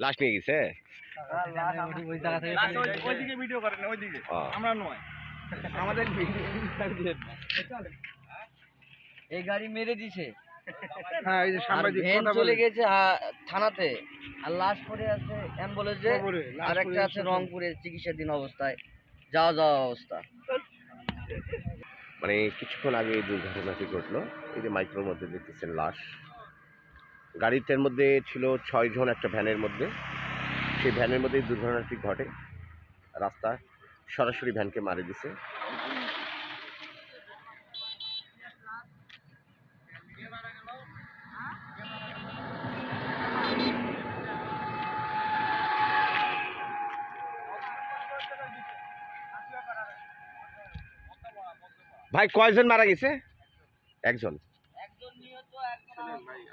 লাশ নিয়ে গেছে লাশ ওই- ওইদিকে ভিডিও করেন ওইদিকে ও। আমরা নয় আমাদের এই গাড়ি মেরে দিছে হ্যাঁ চলে গেছে থানাতে। আর লাশ পড়ে আছে অ্যাম্বুলেন্সে আর একটা আছে আছে। রংপুরে চিকিৎসাধীন অবস্থায়। যাওয়া যাওয়া অবস্থা। মানে কিছুক্ষণ আগে এই দুর্ঘটনাটি ঘটলো। এই যে মাইক্রোর মধ্যে দেখতেছেন লাশ। গাড়িটার মধ্যে ছিল ছয় জন একটা ভ্যানের মধ্যে। সেই ভ্যানের মধ্যে এই দুর্ঘটনাটি ঘটে। রাস্তা সরাসরি ভ্যানকে মারে দিছে। ভাই, কয়জন মারা গেছে? একজন। Sering bayi.